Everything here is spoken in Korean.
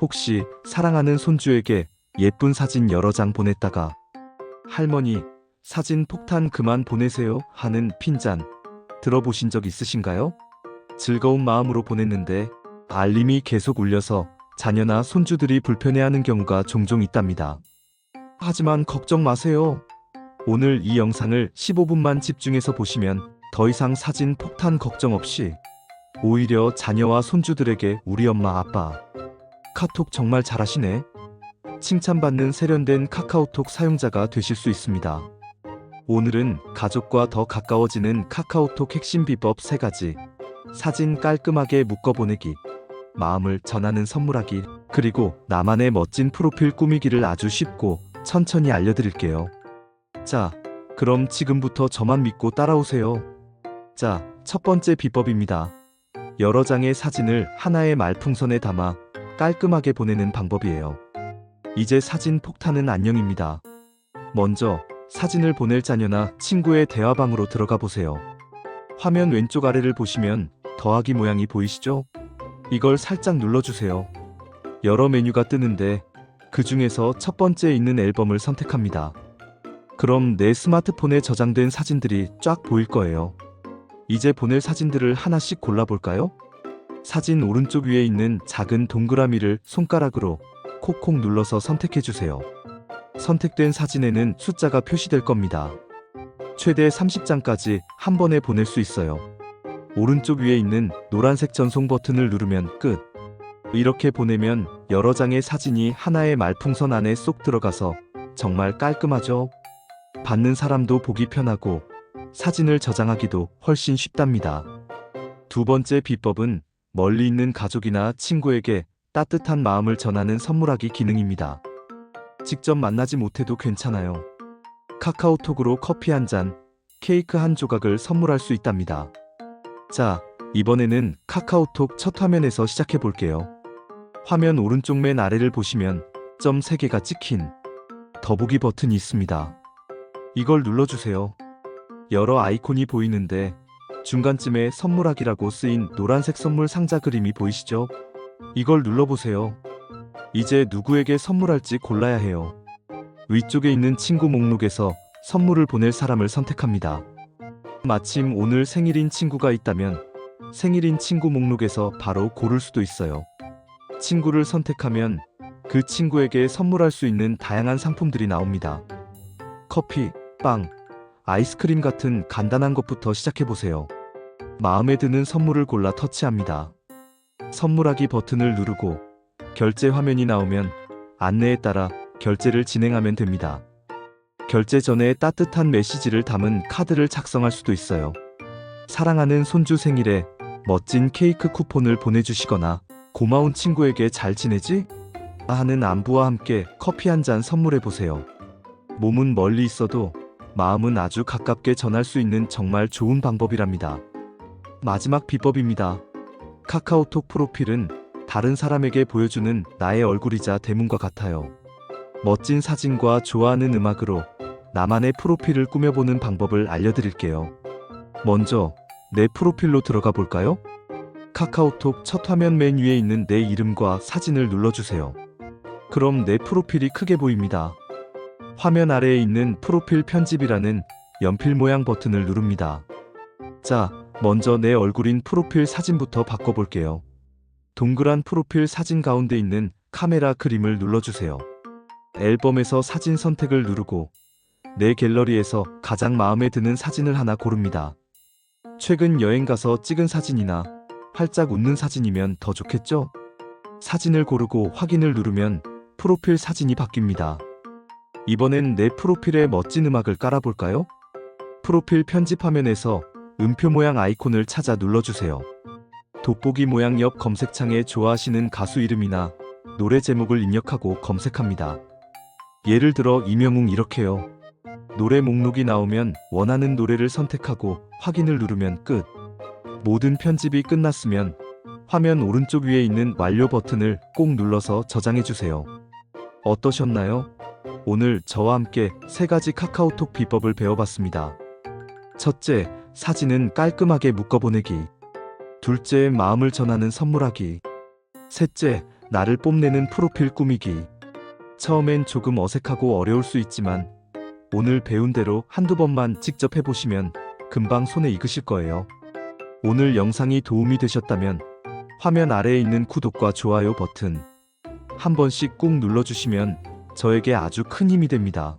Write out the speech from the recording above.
혹시 사랑하는 손주에게 예쁜 사진 여러 장 보냈다가 할머니 사진 폭탄 그만 보내세요 하는 핀잔 들어보신 적 있으신가요? 즐거운 마음으로 보냈는데 알림이 계속 울려서 자녀나 손주들이 불편해하는 경우가 종종 있답니다. 하지만 걱정 마세요. 오늘 이 영상을 15분만 집중해서 보시면 더 이상 사진 폭탄 걱정 없이 오히려 자녀와 손주들에게 우리 엄마 아빠 카톡 정말 잘하시네. 칭찬받는 세련된 카카오톡 사용자가 되실 수 있습니다. 오늘은 가족과 더 가까워지는 카카오톡 핵심 비법 3가지. 사진 깔끔하게 묶어보내기. 마음을 전하는 선물하기. 그리고 나만의 멋진 프로필 꾸미기를 아주 쉽고 천천히 알려드릴게요. 자, 그럼 지금부터 저만 믿고 따라오세요. 자, 첫 번째 비법입니다. 여러 장의 사진을 하나의 말풍선에 담아 깔끔하게 보내는 방법이에요. 이제 사진 폭탄은 안녕입니다. 먼저 사진을 보낼 자녀나 친구의 대화방으로 들어가 보세요. 화면 왼쪽 아래를 보시면 더하기 모양이 보이시죠? 이걸 살짝 눌러주세요. 여러 메뉴가 뜨는데 그 중에서 첫 번째에 있는 앨범을 선택합니다. 그럼 내 스마트폰에 저장된 사진들이 쫙 보일 거예요. 이제 보낼 사진들을 하나씩 골라볼까요? 사진 오른쪽 위에 있는 작은 동그라미를 손가락으로 콕콕 눌러서 선택해주세요. 선택된 사진에는 숫자가 표시될 겁니다. 최대 30장까지 한 번에 보낼 수 있어요. 오른쪽 위에 있는 노란색 전송 버튼을 누르면 끝. 이렇게 보내면 여러 장의 사진이 하나의 말풍선 안에 쏙 들어가서 정말 깔끔하죠? 받는 사람도 보기 편하고 사진을 저장하기도 훨씬 쉽답니다. 두 번째 비법은 멀리 있는 가족이나 친구에게 따뜻한 마음을 전하는 선물하기 기능입니다. 직접 만나지 못해도 괜찮아요. 카카오톡으로 커피 한 잔, 케이크 한 조각을 선물할 수 있답니다. 자, 이번에는 카카오톡 첫 화면에서 시작해 볼게요. 화면 오른쪽 맨 아래를 보시면 점 3개가 찍힌 더보기 버튼이 있습니다. 이걸 눌러주세요. 여러 아이콘이 보이는데 중간쯤에 선물하기라고 쓰인 노란색 선물 상자 그림이 보이시죠? 이걸 눌러보세요. 이제 누구에게 선물할지 골라야 해요. 위쪽에 있는 친구 목록에서 선물을 보낼 사람을 선택합니다. 마침 오늘 생일인 친구가 있다면 생일인 친구 목록에서 바로 고를 수도 있어요. 친구를 선택하면 그 친구에게 선물할 수 있는 다양한 상품들이 나옵니다. 커피, 빵, 아이스크림 같은 간단한 것부터 시작해보세요. 마음에 드는 선물을 골라 터치합니다. 선물하기 버튼을 누르고 결제 화면이 나오면 안내에 따라 결제를 진행하면 됩니다. 결제 전에 따뜻한 메시지를 담은 카드를 작성할 수도 있어요. 사랑하는 손주 생일에 멋진 케이크 쿠폰을 보내주시거나 고마운 친구에게 잘 지내지? 하는 안부와 함께 커피 한 잔 선물해 보세요. 몸은 멀리 있어도 마음은 아주 가깝게 전할 수 있는 정말 좋은 방법이랍니다. 마지막 비법입니다. 카카오톡 프로필은 다른 사람에게 보여주는 나의 얼굴이자 대문과 같아요. 멋진 사진과 좋아하는 음악으로 나만의 프로필을 꾸며보는 방법을 알려드릴게요. 먼저 내 프로필로 들어가 볼까요? 카카오톡 첫 화면 맨 위에 있는 내 이름과 사진을 눌러주세요. 그럼 내 프로필이 크게 보입니다. 화면 아래에 있는 프로필 편집이라는 연필 모양 버튼을 누릅니다. 자, 먼저 내 얼굴인 프로필 사진부터 바꿔볼게요. 동그란 프로필 사진 가운데 있는 카메라 그림을 눌러주세요. 앨범에서 사진 선택을 누르고 내 갤러리에서 가장 마음에 드는 사진을 하나 고릅니다. 최근 여행 가서 찍은 사진이나 활짝 웃는 사진이면 더 좋겠죠? 사진을 고르고 확인을 누르면 프로필 사진이 바뀝니다. 이번엔 내 프로필에 멋진 음악을 깔아볼까요? 프로필 편집 화면에서 음표 모양 아이콘을 찾아 눌러주세요. 돋보기 모양 옆 검색창에 좋아하시는 가수 이름이나 노래 제목을 입력하고 검색합니다. 예를 들어 이명웅 이렇게요. 노래 목록이 나오면 원하는 노래를 선택하고 확인을 누르면 끝. 모든 편집이 끝났으면 화면 오른쪽 위에 있는 완료 버튼을 꼭 눌러서 저장해 주세요. 어떠셨나요? 오늘 저와 함께 세 가지 카카오톡 비법을 배워봤습니다. 첫째, 사진은 깔끔하게 묶어보내기. 둘째, 마음을 전하는 선물하기. 셋째, 나를 뽐내는 프로필 꾸미기. 처음엔 조금 어색하고 어려울 수 있지만 오늘 배운 대로 한두 번만 직접 해보시면 금방 손에 익으실 거예요. 오늘 영상이 도움이 되셨다면 화면 아래에 있는 구독과 좋아요 버튼 한 번씩 꾹 눌러주시면 저에게 아주 큰 힘이 됩니다.